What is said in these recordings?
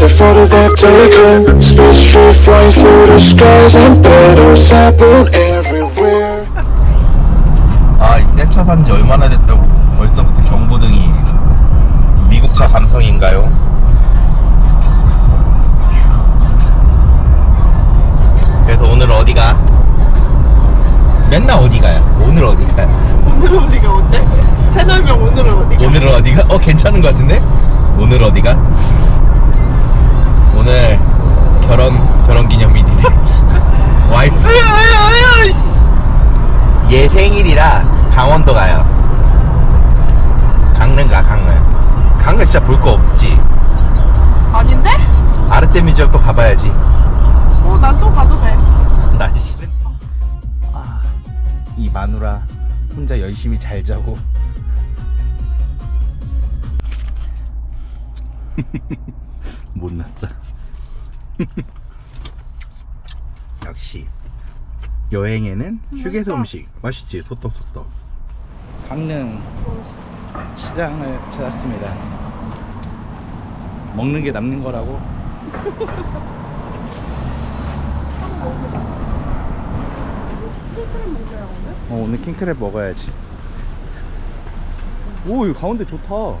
another photo they've taken. Street flying through the skies and battles happen everywhere. 아, 이 새차 산지 얼마나 됐다고 벌써부터 경고등이 미국차 감성인가요? 그래서 오늘 어디가? 맨날 어디가요? 오늘 어디가요? 오늘은 어디가 어때? 채널명 오늘은 어디가? 오늘은 어디가? 어 괜찮은 것 같은데? 오늘 어디가? 오늘 결혼 결혼 기념일이래. 와이프 얘 생일이라 강원도 가요. 강릉 가 강릉. 강릉 진짜 볼 거 없지. 아닌데? 아르테미지역도 가봐야지. 어, 난 또 가도 돼. 날씨는 아, 이 마누라 혼자 열심히 잘 자고 못났다 역시 여행에는 휴게소 음식 맛있지 소떡 소떡 강릉 시장을 찾았습니다 먹는 게 남는 거라고 어, 오늘 킹크랩 먹어야지. 오, 여기 가운데 좋다.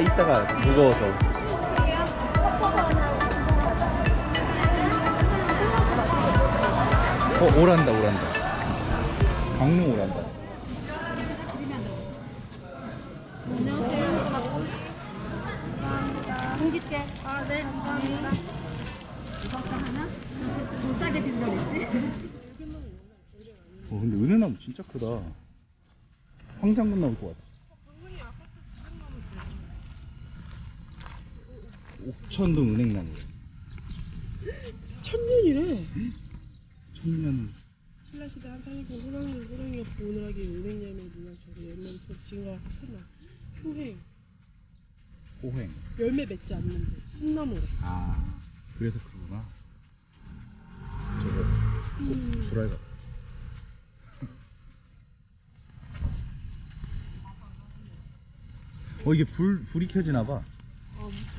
이따가 무거워서. 어 오란다 오란다. 강릉 오란다. 어 근데 은행나무 진짜 크다. 황장군 나올 것 같아. 옥천동 은행나무. 천년이래. 천년. 신라시대 한탄이고 호랑이 호랑이가 보느라기 은행야매 문양처럼 열매에서 지금과 같은 날 효행 호행. 열매 맺지 않는데 순나무래. 아 그래서 그러구나. 저거 음. 브라이 같 어 이게 불 불이 켜지나 봐.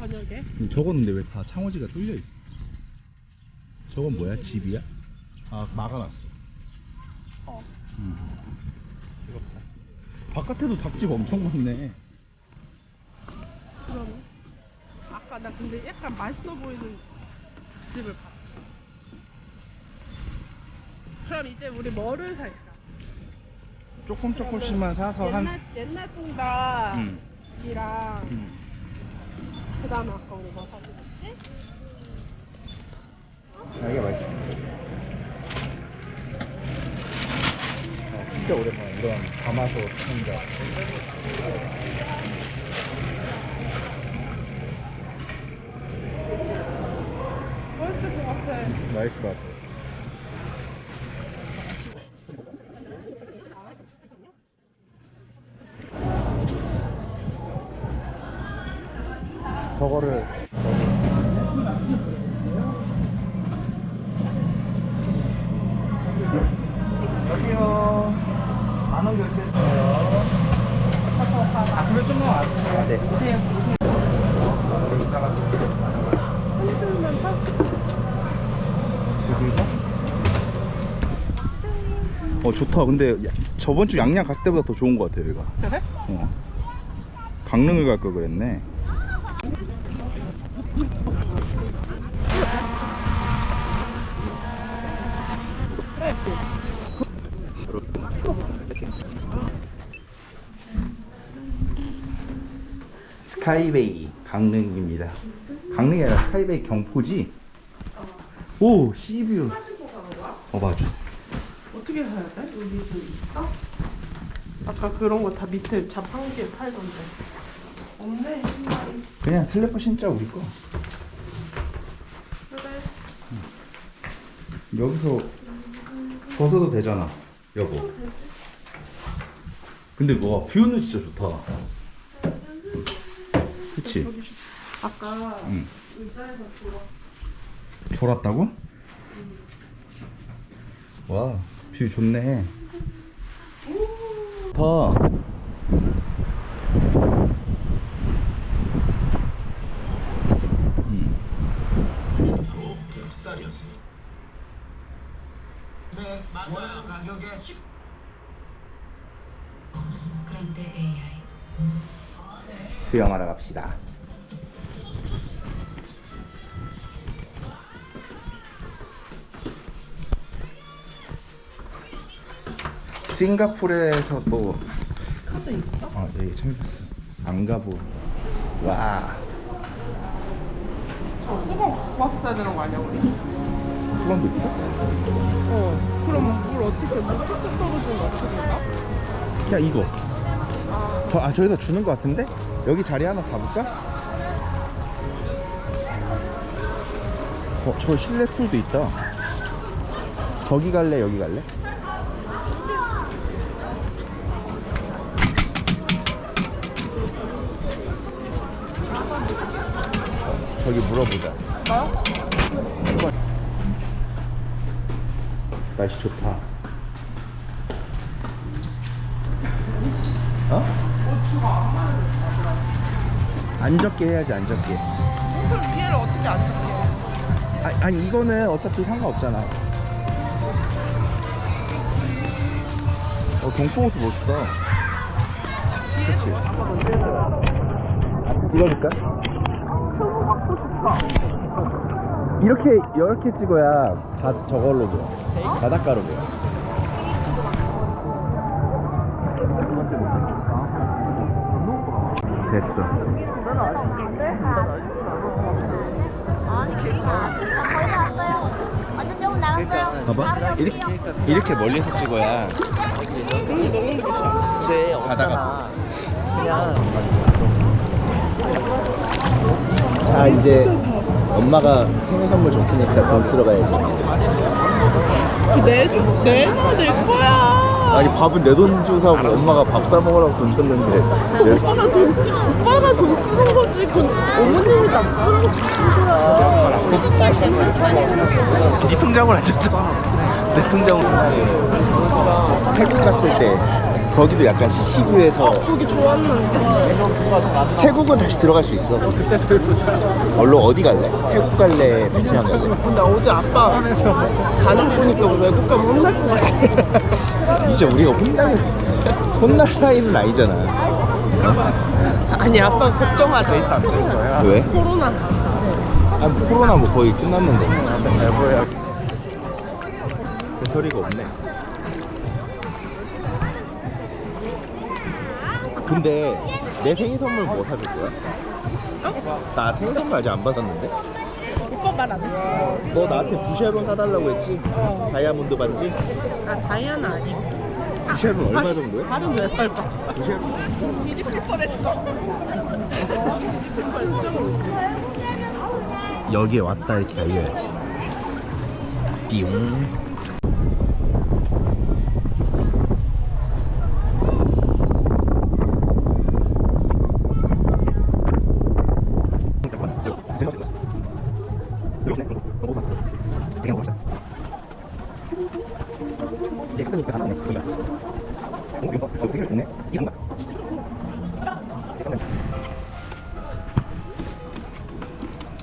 어, 저녁에 저건 근데 왜 다 창호지가 뚫려 있어? 저건 뭐야? 집이야? 아 막아놨어. 어. 음. 뜨겁다. 바깥에도 닭집 엄청 많네. 그러네. 아까 나 근데 약간 맛있어 보이는 집을 봤어. 그럼 이제 우리 뭐를 살까? 조금 조금씩만 사서 한. 옛날 옛날 통닭이랑 음. 음. 그 다음에 아까 우리 뭐 했지? 아, 이게 맛있어. 아, 진짜 오랜만에 이런 가마솥 상자. 맛있을 것 같아. 맛있을 것 같아. 저거를 여기요. 만원 결제했어요. 아, 그래 좀만 와주세요. 아, 네. 어 좋다. 근데 야- 저번 주 양양 갔을 때보다 더 좋은 것 같아 여기가. 그래? 어. 강릉을 갈 걸 그랬네. 스카이베이 강릉입니다. 강릉이 아니라 스카이베이 경포지? 오, 시뷰. 어, 맞아. 어떻게 사야 돼? 여기 그 있어? 아까 그런 거 다 밑에 자판기에 팔던데. 없네 신발이. 그냥 슬리퍼 신자 우리 거. 그래. 여기서 벗어도 되잖아, 여보. 근데 와 뷰는 진짜 좋다. 그치? 아까 응. 의자에서 졸았어. 졸았다고? 와, 뷰 좋네. 더. 음. 그런데 AI 수영하러 갑시다. 싱가포르에서 또 카드 있어? 아, 네, 처음 봤어. 안 가보. 와, 저 수건 갖고 왔어야 되는 거 아니야 우리? 수건도 있어? 어. 그럼 물 어떻게 물 뚝뚝 떨어지면 어떻게 가? 야, 이거. 저, 아, 저기다 주는 거 같은데? 여기 자리 하나 잡을까? 어, 저 실내 풀도 있다. 저기 갈래, 여기 갈래? 어, 저기 물어보자. 날씨 좋다. 어? 안 적게 해야지 안 적게 그럼 위에를 어떻게 안 적게? 아, 아니 이거는 어차피 상관없잖아 어 경포호수 멋있다 그치 찍어줄까? 이렇게 이렇게 찍어야 다 저걸로 보여 바닷가로 보여 됐어 거의 다 왔어요. 완전 조금 나갔어요. 봐봐 이렇게. 이렇게 멀리서 찍어야 바다가 자 이제 엄마가 생일 선물 줬으니까 돈 쓰러 가야지 내줘 내놔 내 거야. 아니 밥은 내돈 주고 사고 엄마가 밥 사 먹으라고 돈 줬는데 내- 오빠가 돈 오빠가 돈 쓰는 거지. 그 어머님이 나 쓰는 거 주신 거야. 네 통장을 안 줬잖아 내 통장으로 태국 갔을 때 거기도 약간 시티뷰에서 거기 좋았는데. 태국은 다시 들어갈 수 있어 그때 저희 보자 얼른 어디 갈래? 태국 갈래? 베트남 갈래? 근데 어제 아빠 가는 보니까 외국 가면 혼날 것 같아. 이제 우리가 혼날 혼날 나이는 아니잖아 아니 아빠 걱정하자. 왜? 코로나. 아 코로나 뭐 거의 끝났는데 잘 보여 배터리가 없네 근데 내 생일 선물 뭐 사줄 거야? 나 생일 선물 아직 안 받았는데 오빠 말안 해. 너 나한테 부쉐론 사달라고 했지? 다이아몬드 반지? 아 다이아는 아니고. 부쉐론 얼마 정도야? 다른 왜 빨까? 부쉐론 뒤집힐 뻔했어. 여기에 왔다 이렇게 알려야지 띠용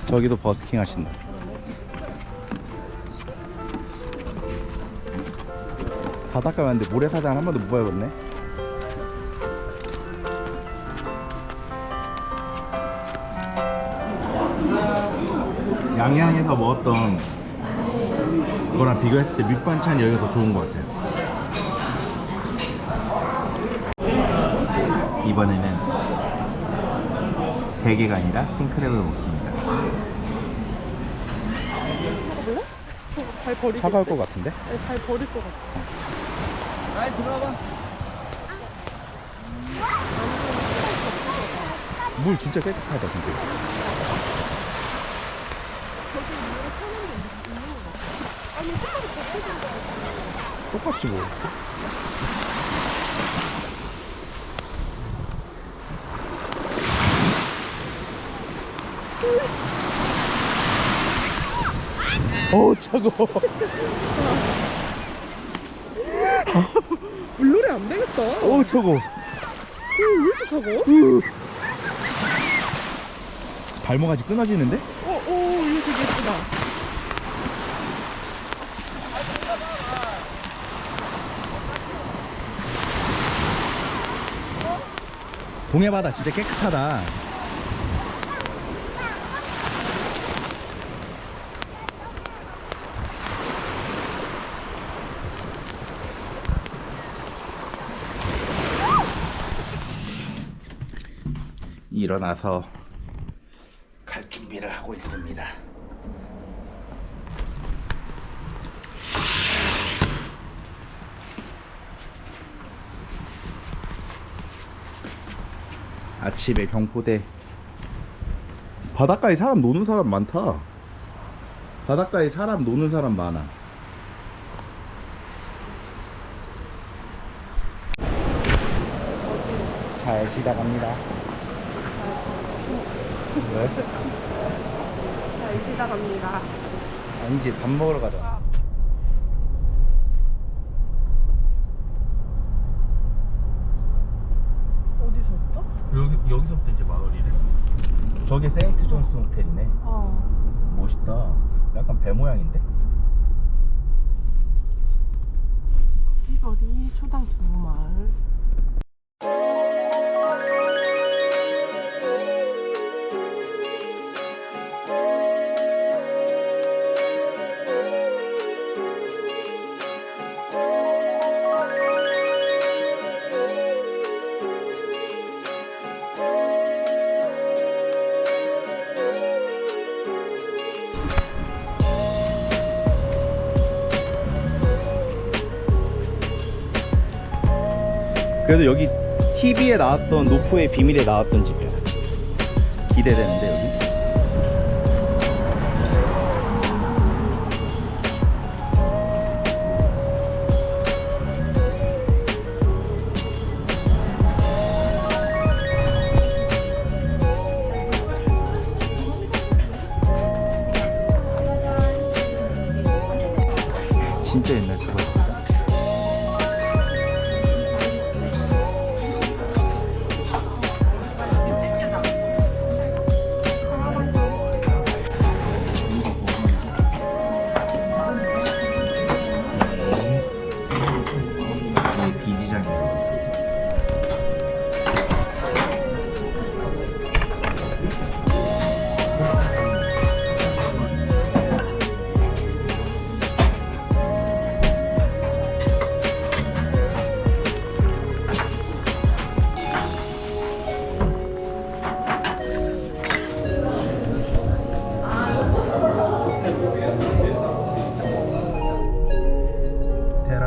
저기도 버스킹 하신다. 바닷가 왔는데 모래사장 한 번도 못 밟았네. 양양에서 먹었던 거랑 비교했을 때 밑반찬이 여기가 더 좋은 것 같아요. 이번에는 대게가 아니라 킹크랩을 먹습니다. 발 버리고. 차가울 것 같은데? 아니, 발 버릴 것 같아. 아이 들어와봐 물 진짜 깨끗하다 진짜. 똑같지 뭐. 어 차가워. 물놀이 안 되겠다. 어 차가워. 왜 이렇게 차가워? 발목아지 끊어지는데? 어, 어, 이거 되게 예쁘다. 동해바다 진짜 깨끗하다. 일어나서 갈 준비를 하고 있습니다. 아침에 경포대. 바닷가에 사람 노는 사람 많다. 바닷가에 사람 노는 사람 많아. 잘 쉬다 갑니다 왜? 잘 쉬다 갑니다. 아니지 밥 먹으러 가자 어디서부터? 여기, 여기서부터 이제 마을이래 저게 세인트 존스 호텔이네 어. 멋있다 약간 배 모양인데? 커피거리 초당 두마을. 그래도 여기 TV에 나왔던 노포의 비밀에 나왔던 집이야. 기대되는데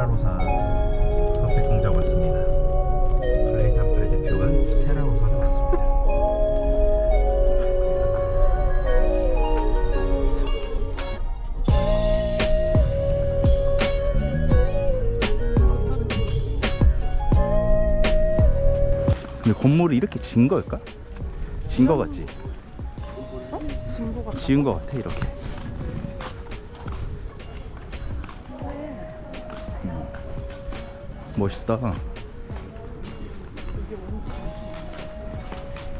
테라로사 커피 공장 왔습니다. 플레이 38 대표가 테라로사를 왔습니다. 근데 건물이 이렇게 진 걸까? 진 거 같지? 진거 같아. 지은 거 같아 이렇게. 멋있다.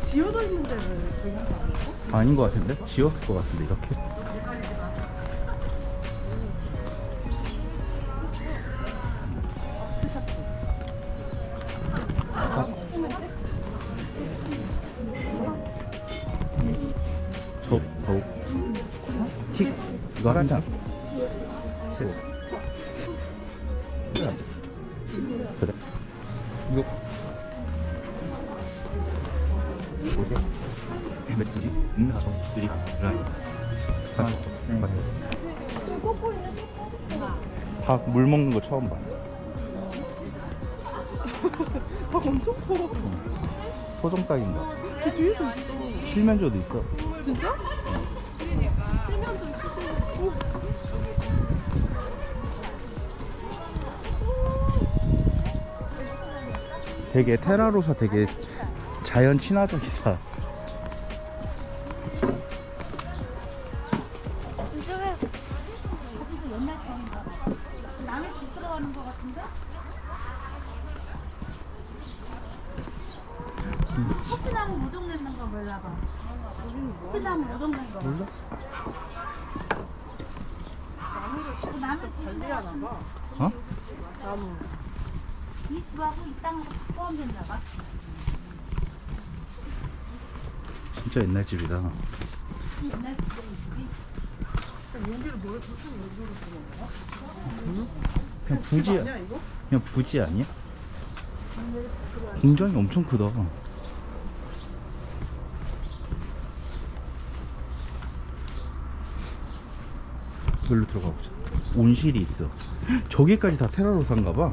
지어져 있는 데는 저기 거 아니고? 아닌 것 같은데? 지었을 것 같은데 이렇게? 메시지 있나 저 드립 라인 닭물 먹는 거 처음 봐 닭 엄청 커. 소정닭인가? 그 뒤에도 있어. 칠면조도 있어. 진짜? 칠면조 있어. 되게 테라로사 되게 자연 친화적이다. 들어가는 거 같은데? 커피나무 모종 냈는 거 몰라봐. 커피나무 모종 낸 거. 몰라? 그 남의 집인 거 같은데? 어? 나무. 이 집하고 이 땅하고 다 포함됐나 봐. 진짜 옛날 집이다. 이 옛날 집에 이 집이. 여기를 뭘 무슨 여기로 쓰는 거야? 그냥 집 부지 아니야 이거? 그냥 부지 아니야? 공장이 엄청 크다. 여기로 들어가 보자. 온실이 있어. 저기까지 다 테라로사인가 봐.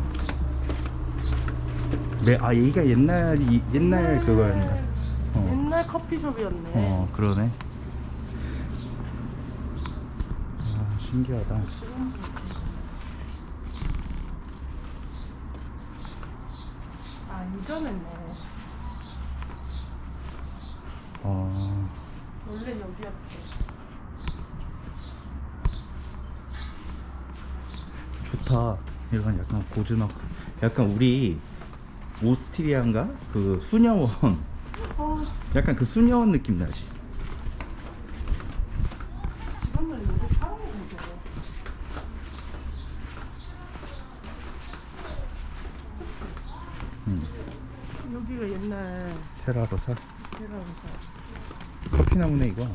네, 아 여기가 옛날 이- 옛날 그거였네. 어, 옛날 커피숍이었네. 어 그러네. 아 신기하다. 아 이전했네. 어 원래 여기였대. 좋다. 이건 약간 고즈넉. 약간 우리 오스트리아인가 그 수녀원. 어, 약간 그 수녀원 느낌 나지. 지금은 여기 사람이 되게. 음, 여기가 옛날 테라로사. 대라로사. 커피 나무네 이거.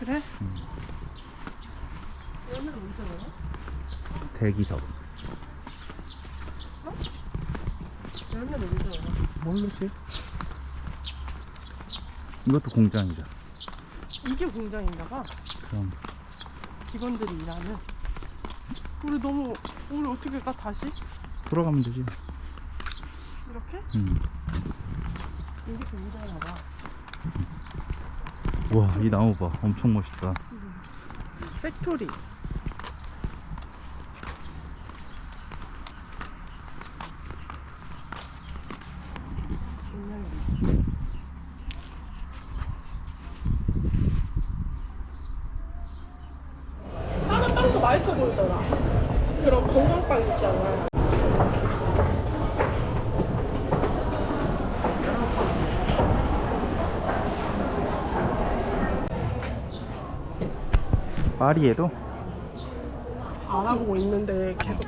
그래? 얘는 언제 먹어? 대기석. 얘는 언제 먹어? 모르지. 이것도 공장이죠. 이게 공장인가 봐. 그럼 직원들이 일하는. 우리 너무 우리 어떻게 가 다시? 돌아가면 되지. 이렇게? 음. 여기 좀 일하나 봐. 와, 이 나무 봐. 엄청 멋있다. 팩토리. 다른 빵도 맛있어 보이더라. 그런 건강빵 있잖아. 파리에도. 알아보고 있는데 계속